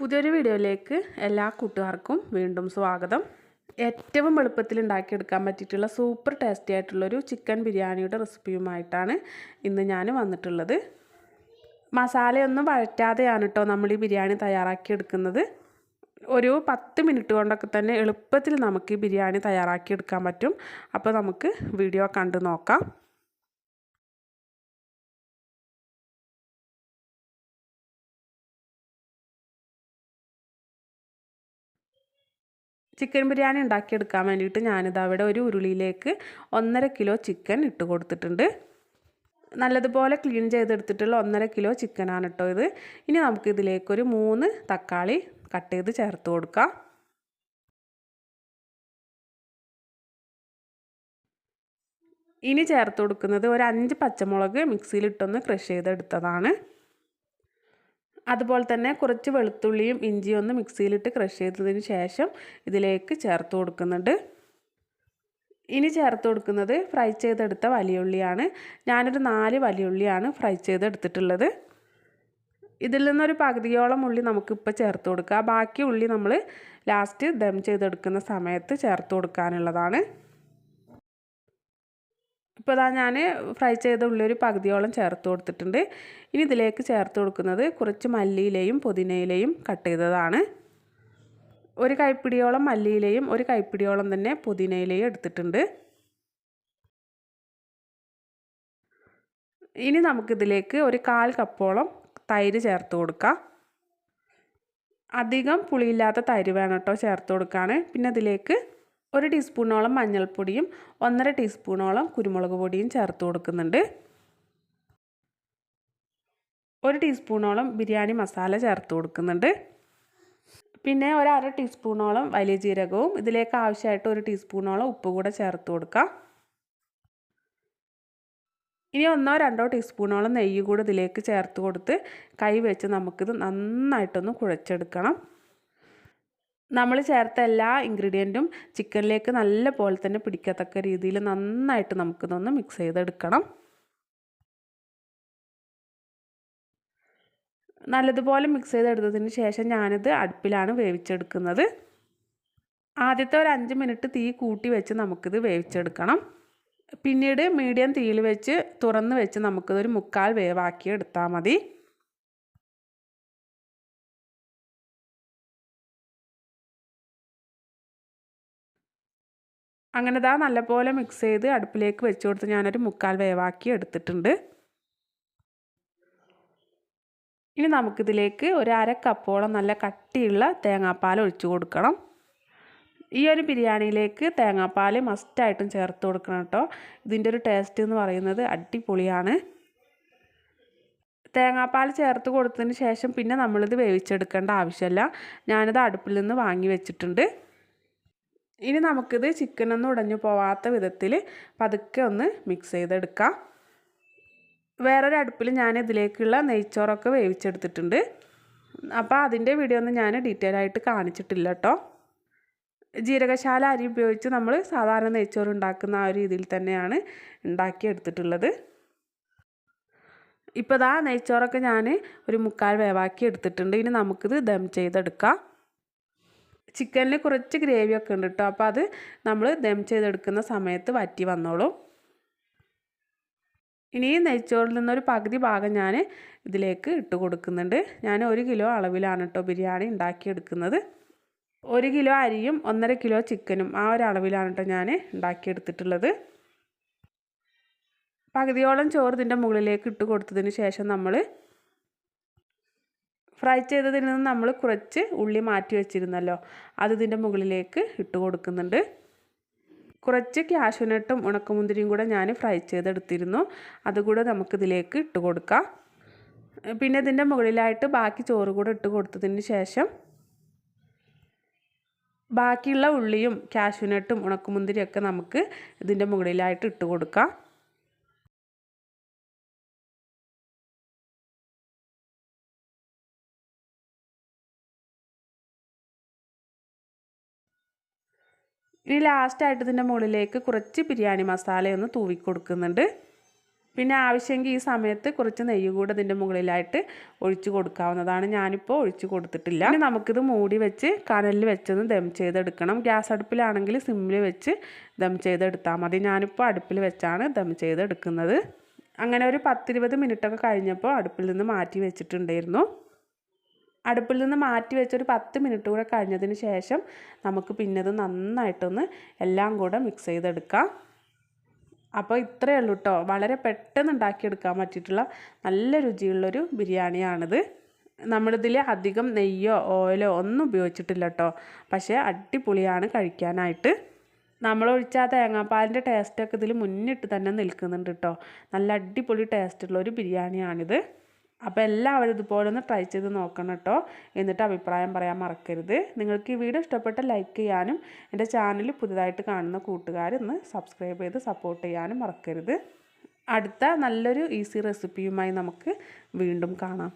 പുതിയൊരു വീഡിയോയിലേക്ക് എല്ലാ കൂട്ടുകാർക്കും വീണ്ടും സ്വാഗതം. ഏറ്റവും എളുപ്പത്തിൽ ഉണ്ടാക്കിയെടുക്കാൻ പറ്റിയിട്ടുള്ള സൂപ്പർ ടേസ്റ്റി ആയിട്ടുള്ളൊരു ചിക്കൻ ബിരിയാണിയുടെ റെസിപ്പിയുമായിട്ടാണ് ഇന്ന് ഞാൻ വന്നിട്ടുള്ളത്. മസാലയൊന്നും വഴറ്റാതെയാണ് കേട്ടോ നമ്മൾ ഈ ബിരിയാണി തയ്യാറാക്കിയെടുക്കുന്നത്. ഒരു പത്ത് മിനിറ്റ് കൊണ്ടൊക്കെ തന്നെ എളുപ്പത്തിൽ നമുക്ക് ഈ ബിരിയാണി തയ്യാറാക്കിയെടുക്കാൻ പറ്റും. അപ്പോൾ നമുക്ക് വീഡിയോ കണ്ടു നോക്കാം. ചിക്കൻ ബിരിയാണി ഉണ്ടാക്കിയെടുക്കാൻ വേണ്ടിയിട്ട് ഞാനിത് അവിടെ ഒരു ഉരുളിയിലേക്ക് ഒന്നര കിലോ ചിക്കൻ ഇട്ട് കൊടുത്തിട്ടുണ്ട്. നല്ലതുപോലെ ക്ലീൻ ചെയ്തെടുത്തിട്ടുള്ള ഒന്നര കിലോ ചിക്കനാണ് കേട്ടോ ഇത്. ഇനി നമുക്ക് ഇതിലേക്കൊരു മൂന്ന് തക്കാളി കട്ട് ചെയ്ത് ചേർത്ത് കൊടുക്കാം. ഇനി ചേർത്ത് കൊടുക്കുന്നത് ഒരു അഞ്ച് പച്ചമുളക് മിക്സിയിലിട്ടൊന്ന് ക്രഷ് ചെയ്തെടുത്തതാണ്. അതുപോലെ തന്നെ കുറച്ച് വെളുത്തുള്ളിയും ഇഞ്ചിയും ഒന്ന് മിക്സിയിലിട്ട് ക്രഷ് ചെയ്തതിന് ശേഷം ഇതിലേക്ക് ചേർത്ത് കൊടുക്കുന്നുണ്ട്. ഇനി ചേർത്ത് കൊടുക്കുന്നത് ഫ്രൈ ചെയ്തെടുത്ത വലിയുള്ളിയാണ്. ഞാനൊരു നാല് വലിയുള്ളിയാണ് ഫ്രൈ ചെയ്തെടുത്തിട്ടുള്ളത്. ഇതിൽ നിന്നൊരു പകുതിയോളം ഉള്ളി നമുക്കിപ്പോൾ ചേർത്ത് കൊടുക്കുക ബാക്കി ഉള്ളി നമ്മൾ ലാസ്റ്റ് ദം ചെയ്തെടുക്കുന്ന സമയത്ത് ചേർത്ത് കൊടുക്കാനുള്ളതാണ്. ഇപ്പോൾ ഇതാ ഞാൻ ഫ്രൈ ചെയ്ത ഉള്ളി ഒരു പകുതിയോളം ചേർത്ത് കൊടുത്തിട്ടുണ്ട്. ഇനി ഇതിലേക്ക് ചേർത്ത് കൊടുക്കുന്നത് കുറച്ച് മല്ലിയിലയും പുതിനയിലയും കട്ട് ചെയ്തതാണ്. ഒരു കൈപ്പിടിയോളം മല്ലിയിലയും ഒരു കൈപ്പിടിയോളം തന്നെ പുതിനയിലയും എടുത്തിട്ടുണ്ട്. ഇനി നമുക്കിതിലേക്ക് ഒരു കാൽ കപ്പോളം തൈര് ചേർത്ത് കൊടുക്കാം. അധികം പുളിയില്ലാത്ത തൈര് വേണം കേട്ടോ ചേർത്ത് കൊടുക്കാൻ പിന്നെ ഇതിലേക്ക് ഒരു ടീസ്പൂണോളം മഞ്ഞൾപ്പൊടിയും ഒന്നര ടീസ്പൂണോളം കുരുമുളക് പൊടിയും ചേർത്ത് കൊടുക്കുന്നുണ്ട്. ഒരു ടീസ്പൂണോളം ബിരിയാണി മസാല ചേർത്ത് കൊടുക്കുന്നുണ്ട്. പിന്നെ ഒരു അര ടീസ്പൂണോളം വലിയ ജീരകവും ഇതിലേക്ക് ആവശ്യമായിട്ട് ഒരു ടീസ്പൂണോളം ഉപ്പ് കൂടെ ചേർത്ത് കൊടുക്കാം. ഇനി ഒന്നോ രണ്ടോ ടീസ്പൂണോളം നെയ്യ് കൂടെ ഇതിലേക്ക് ചേർത്ത് കൊടുത്ത് കൈ വെച്ച് നമുക്കിത് നന്നായിട്ടൊന്ന് കുഴച്ചെടുക്കണം. നമ്മൾ ചേർത്ത എല്ലാ ഇൻഗ്രീഡിയന്റും ചിക്കനിലേക്ക് നല്ല പോലെ തന്നെ പിടിക്കത്തക്ക രീതിയിൽ നന്നായിട്ട് നമുക്കിതൊന്ന് മിക്സ് ചെയ്തെടുക്കണം. നല്ലതുപോലെ മിക്സ് ചെയ്തെടുത്തതിന് ശേഷം ഞാനിത് അടുപ്പിലാണ് വേവിച്ചെടുക്കുന്നത്. ആദ്യത്തെ ഒരു അഞ്ച് മിനിറ്റ് തീ കൂട്ടി വെച്ച് നമുക്കിത് വേവിച്ചെടുക്കണം. പിന്നീട് മീഡിയം തീയിൽ വെച്ച് തുറന്ന് വെച്ച് നമുക്കിതൊരു മുക്കാൽ വേവാക്കി എടുത്താൽ മതി. അങ്ങനെ ഇതാ നല്ലപോലെ മിക്സ് ചെയ്ത് അടുപ്പിലേക്ക് വെച്ച് കൊടുത്ത് ഞാനൊരു മുക്കാൽ വേവാക്കി എടുത്തിട്ടുണ്ട്. ഇനി നമുക്കിതിലേക്ക് ഒരു അര കപ്പോളം നല്ല കട്ടിയുള്ള തേങ്ങാപ്പാൽ ഒഴിച്ചു കൊടുക്കണം. ഈ ഒരു ബിരിയാണിയിലേക്ക് തേങ്ങാപ്പാൽ മസ്റ്റായിട്ടും ചേർത്ത് കൊടുക്കണം കേട്ടോ. ഇതിന്റെ ഒരു ടേസ്റ്റ് എന്ന് പറയുന്നത് അടിപൊളിയാണ്. തേങ്ങാപ്പാൽ ചേർത്ത് കൊടുത്തതിന് ശേഷം പിന്നെ നമ്മളിത് വേവിച്ചെടുക്കേണ്ട ആവശ്യമില്ല. ഞാനിത് അടുപ്പിൽ നിന്ന് വാങ്ങി വെച്ചിട്ടുണ്ട്. ഇനി നമുക്കിത് ചിക്കനൊന്നും ഉടഞ്ഞു പോവാത്ത വിധത്തിൽ പതുക്കെ ഒന്ന് മിക്സ് ചെയ്തെടുക്കാം. വേറൊരു അടുപ്പിൽ ഞാൻ ഇതിലേക്കുള്ള നെയ്ച്ചോറൊക്കെ വേവിച്ചെടുത്തിട്ടുണ്ട്. അപ്പോൾ അതിന്റെ വീഡിയോ ഒന്നും ഞാൻ ഡീറ്റെയിൽ ആയിട്ട് കാണിച്ചിട്ടില്ല കേട്ടോ ജീരകശാല അരി ഉപയോഗിച്ച് നമ്മൾ സാധാരണ നെയ്ച്ചോറ് ഉണ്ടാക്കുന്ന ആ ഒരു രീതിയിൽ തന്നെയാണ് ഉണ്ടാക്കിയെടുത്തിട്ടുള്ളത്. ഇപ്പോൾ ഇതാ നെയ്ച്ചോറൊക്കെ ഞാൻ ഒരു മുക്കാൽ വേവാക്കി എടുത്തിട്ടുണ്ട്. ഇനി നമുക്കിത് ദം ചെയ്തെടുക്കാം. ചിക്കനിൽ കുറച്ച് ഗ്രേവി ഒക്കെ ഉണ്ട് കേട്ടോ അപ്പോൾ അത് നമ്മൾ ദം ചെയ്തെടുക്കുന്ന സമയത്ത് വറ്റി വന്നോളും. ഇനി നെയ്ച്ചോറിൽ നിന്നൊരു പകുതി ഭാഗം ഞാൻ ഇതിലേക്ക് ഇട്ട് കൊടുക്കുന്നുണ്ട്. ഞാൻ ഒരു കിലോ അളവിലാണ് കേട്ടോ ബിരിയാണി ഉണ്ടാക്കിയെടുക്കുന്നത്. ഒരു കിലോ അരിയും ഒന്നര കിലോ ചിക്കനും ആ ഒരു അളവിലാണ് കേട്ടോ ഞാൻ ഉണ്ടാക്കിയെടുത്തിട്ടുള്ളത്. പകുതിയോളം ചോറ് ഇതിന്റെ മുകളിലേക്ക് ഇട്ട് കൊടുത്തതിന് ശേഷം നമ്മൾ ഫ്രൈ ചെയ്തതിൽ നിന്ന് നമ്മൾ കുറച്ച് ഉള്ളി മാറ്റി വെച്ചിരുന്നല്ലോ. അത് ഇതിന്റെ മുകളിലേക്ക് ഇട്ട് കൊടുക്കുന്നുണ്ട്. കുറച്ച് ക്യാഷ്യൂനട്ടും ഉണക്കമുന്തിരിയും കൂടെ ഞാൻ ഫ്രൈ ചെയ്തെടുത്തിരുന്നു. അതുകൂടെ നമുക്കിതിലേക്ക് ഇട്ട് കൊടുക്കാം. പിന്നെ ഇതിന്റെ മുകളിലായിട്ട് ബാക്കി ചോറ് കൂടെ ഇട്ട് കൊടുത്തതിന് ശേഷം ബാക്കിയുള്ള ഉള്ളിയും ക്യാഷ്യൂനട്ടും ഉണക്കമുന്തിരിയൊക്കെ നമുക്ക് ഇതിന്റെ മുകളിലായിട്ട് ഇട്ട് കൊടുക്കാം. ഇനി ലാസ്റ്റായിട്ട് ഇതിന്റെ മുകളിലേക്ക് കുറച്ച് ബിരിയാണി മസാലയൊന്ന് തൂവി കൊടുക്കുന്നുണ്ട്. പിന്നെ ആവശ്യമെങ്കിൽ ഈ സമയത്ത് കുറച്ച് നെയ്യ് കൂടെ ഇതിന്റെ മുകളിലായിട്ട് ഒഴിച്ച് കൊടുക്കാവുന്നതാണ്. ഞാനിപ്പോൾ ഒഴിച്ച് കൊടുത്തിട്ടില്ല. പിന്നെ നമുക്കിത് മൂടി വെച്ച് കനലിൽ വെച്ചൊന്ന് ദം ചെയ്തെടുക്കണം. ഗ്യാസ് അടുപ്പിലാണെങ്കിൽ സിമ്മിൽ വെച്ച് ദം ചെയ്തെടുത്താൽ മതി. ഞാനിപ്പോൾ അടുപ്പിൽ വെച്ചാണ് ദം ചെയ്തെടുക്കുന്നത്. അങ്ങനെ ഒരു പത്തിരുപത് മിനിറ്റൊക്കെ കഴിഞ്ഞപ്പോൾ അടുപ്പിൽ നിന്ന് മാറ്റി വെച്ചിട്ടുണ്ടായിരുന്നു. അടുപ്പിൽ നിന്ന് മാറ്റി വെച്ചൊരു പത്ത് മിനിറ്റ് കൂടെ കഴിഞ്ഞതിന് ശേഷം നമുക്ക് പിന്നെ ഇത് നന്നായിട്ടൊന്ന് എല്ലാം കൂടെ മിക്സ് ചെയ്തെടുക്കാം. അപ്പോൾ ഇത്രയേ ഉള്ളൂ കേട്ടോ വളരെ പെട്ടെന്ന് ഉണ്ടാക്കിയെടുക്കാൻ പറ്റിയിട്ടുള്ള നല്ല രുചിയുള്ളൊരു ബിരിയാണിയാണിത്. നമ്മളിതിൽ അധികം നെയ്യോ ഓയിലോ ഒന്നും ഉപയോഗിച്ചിട്ടില്ല കേട്ടോ പക്ഷേ അടിപൊളിയാണ് കഴിക്കാനായിട്ട്. നമ്മൾ ഒഴിച്ച ആ തേങ്ങാപ്പാലിന്റെ ടേസ്റ്റൊക്കെ ഇതിൽ മുന്നിട്ട് തന്നെ നിൽക്കുന്നുണ്ട് കേട്ടോ നല്ല അടിപൊളി ടേസ്റ്റുള്ള ഒരു ബിരിയാണിയാണിത്. അപ്പോൾ എല്ലാവരും ഇതുപോലെ ഒന്ന് ട്രൈ ചെയ്ത് നോക്കണം കേട്ടോ. എന്നിട്ട് അഭിപ്രായം പറയാൻ മറക്കരുത്. നിങ്ങൾക്ക് ഈ വീഡിയോ ഇഷ്ടപ്പെട്ട ലൈക്ക് ചെയ്യാനും എന്റെ ചാനൽ പുതുതായിട്ട് കാണുന്ന കൂട്ടുകാരൊന്ന് സബ്സ്ക്രൈബ് ചെയ്ത് സപ്പോർട്ട് ചെയ്യാനും മറക്കരുത്. അടുത്ത നല്ലൊരു ഈസി റെസിപ്പിയുമായി നമുക്ക് വീണ്ടും കാണാം.